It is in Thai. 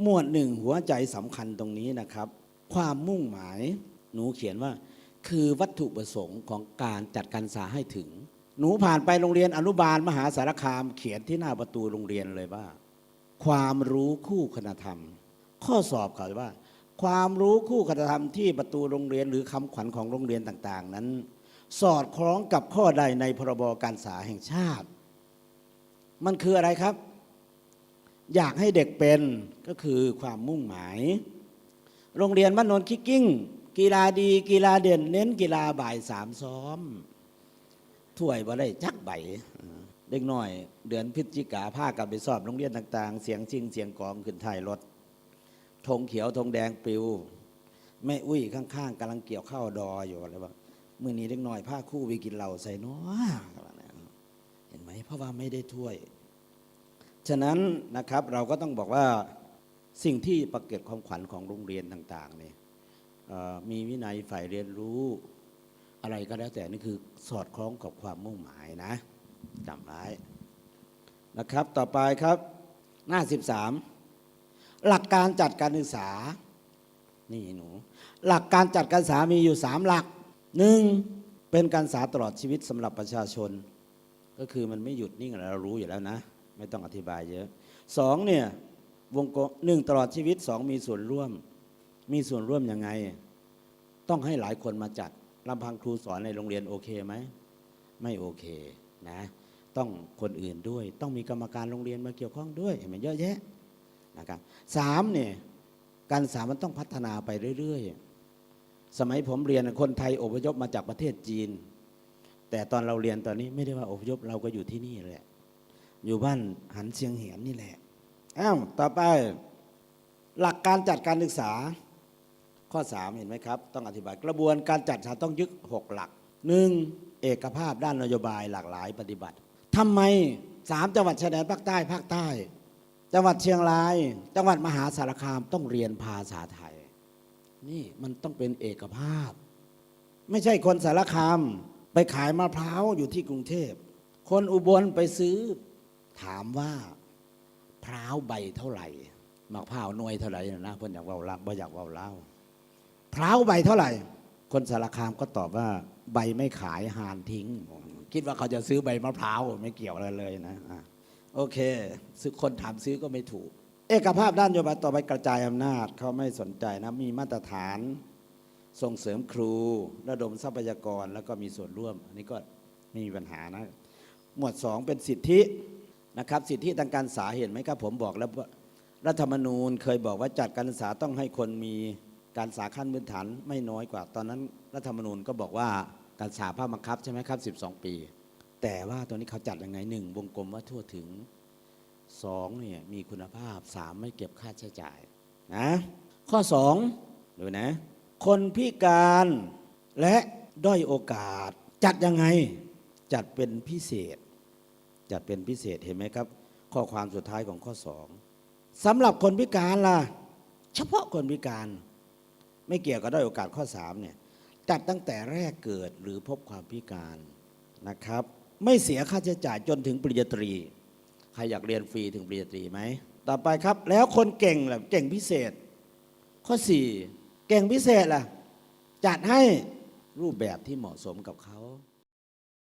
หมวดหนึ่งหัวใจสำคัญตรงนี้นะครับ ความมุ่งหมายหนูเขียนว่า คือวัตถุประสงค์ของการจัดการศึกษาให้ถึง หนูผ่านไปโรงเรียนอนุบาลมหาสารคาม เขียนที่หน้าประตูโรงเรียนเลยว่า ความรู้คู่คณธรรม ข้อสอบเขาว่า ความรู้คู่คณธรรมที่ประตูโรงเรียนหรือคำขวัญของโรงเรียนต่างๆ นั้น สอดคล้องกับข้อใดในพรบการศึกษาแห่งชาติ มันคืออะไรครับ อยากให้เด็กเป็นก็คือความมุ่งหมาย โรงเรียนบ้านนนคิกกิ้ง กีฬาดี กีฬาเด่น เน้นกีฬาบ่ายสามซ้อมถ้วยบ่ได้จักใบเออเด็กน้อย เดือนพฤศจิกาพากันไปสอบโรงเรียนต่างๆ เสียงชิงเสียงกองขึ้นท้ายรถธงเขียวธงแดงปลิวแม่อุ้ยข้างๆกำลังเกี่ยวข้าวดออยู่อะไรบ้างมื่อนี้เด็กน้อยพาคู่ไปกินเหล้าใส่น้อเห็นไหมเพราะว่าไม่ได้ถ้วย ฉะนั้นนะครับเราก็ต้องบอกว่าสิ่งที่ประเกตความขวัญของโรงเรียนต่างๆเนี่ยมีวินัยฝ่ายเรียนรู้อะไรก็แล้วแต่นี่คือสอดคล้องกับความมุ่งหมายนะจำไว้นะครับ ต่อไปครับ หน้า 13 หลักการจัดการศึกษา นี่หนู หลักการจัดการศึกษามีอยู่ 3 หลักหนึ่งเป็นการศึกษาตลอดชีวิตสำหรับประชาชน ก็คือมันไม่หยุดนิ่งเรารู้อยู่แล้วนะ ไม่ต้องอธิบายเยอะสองเนี่ยวงกลมหนึ่งตลอดชีวิตสองมีส่วนร่วม มีส่วนร่วมยังไง ต้องให้หลายคนมาจัดลำพังครูสอนในโรงเรียนโอเคไหม ไม่โอเคนะต้องคนอื่นด้วย ต้องมีกรรมการโรงเรียนมาเกี่ยวข้องด้วยเห็นไหมเยอะแยะนะครับสามเนี่ยการศึกษามันต้องพัฒนาไปเรื่อย ๆ สมัยผมเรียนคนไทยอพยพมาจากประเทศจีน แต่ตอนเราเรียนตอนนี้ไม่ได้ว่าอพยพเราก็อยู่ที่นี่แหละ อยู่บ้านหันเชียงเหียนนี่แหละอ้าวต่อไปหลักการจัดการศึกษาข้อ 3 เห็นไหมครับ ต้องอธิบายกระบวนการจัดศึกษาต้องยึด6 หลักหนึ่งเอกภาพด้านนโยบายหลากหลายปฏิบัติทำไมสามจังหวัดชายแดนภาคใต้ภาคใต้ จังหวัดเชียงราย จังหวัดมหาสารคามต้องเรียนภาษาไทย นี่มันต้องเป็นเอกภาพ ไม่ใช่คนสารคามไปขายมะพร้าวอยู่ที่กรุงเทพ คนอุบลไปซื้อ ถามว่าพร้าวใบเท่าไหร่มะพร้าวหน่วยเท่าไหร่นะเพื่อนอยากเว่าเล่าบ่อยากเว่าเล่าพร้าวใบเท่าไหร่ คนสารคามก็ตอบว่า ใบไม่ขายหานทิ้ง คิดว่าเขาจะซื้อใบมะพร้าวไม่เกี่ยวอะไรเลยนะโอเคซื้อคนถามซื้อก็ไม่ถูก เอกภาพด้านนโยบายต่อไปกระจายอำนาจเขาไม่สนใจนะมีมาตรฐานส่งเสริมครูระดมทรัพยากรแล้วก็มีส่วนร่วม อันนี้ก็ไม่มีปัญหานะ หมวด 2 เป็นสิทธิ นะครับ สิทธิทางการศึกษาเห็นไหมครับผมบอกแล้วรัฐธรรมนูญเคยบอกว่าจัดการศึกษาต้องให้คนมีการศึกษาขั้นพื้นฐานไม่น้อยกว่า ตอนนั้นรัฐธรรมนูญก็บอกว่าการศึกษาภาคบังคับใช่ไหมครับ 12 ปี แต่ว่าตัวนี้เขาจัดยังไงหนึ่งวงกลมว่าทั่วถึงสองเนี่ยมีคุณภาพสามไม่เก็บค่าใช้จ่ายนะข้อสองดูนะ คนพิการและด้อยโอกาสจัดยังไงจัดเป็นพิเศษ จัดเป็นพิเศษเห็นไหมครับ ข้อความสุดท้ายของข้อสองสำหรับคนพิการล่ะ เฉพาะคนพิการ ไม่เกี่ยวกับด้อยโอกาสข้อสามเนี่ยจัดตั้งแต่แรกเกิดหรือพบความพิการนะครับ ไม่เสียค่าใช้จ่ายจนถึงปริญญาตรี ใครอยากเรียนฟรีถึงปริญญาตรีไหมต่อไปครับ แล้วคนเก่งล่ะเก่งพิเศษ ข้อสี่เก่งพิเศษล่ะจัดให้รูปแบบที่เหมาะสมกับเขา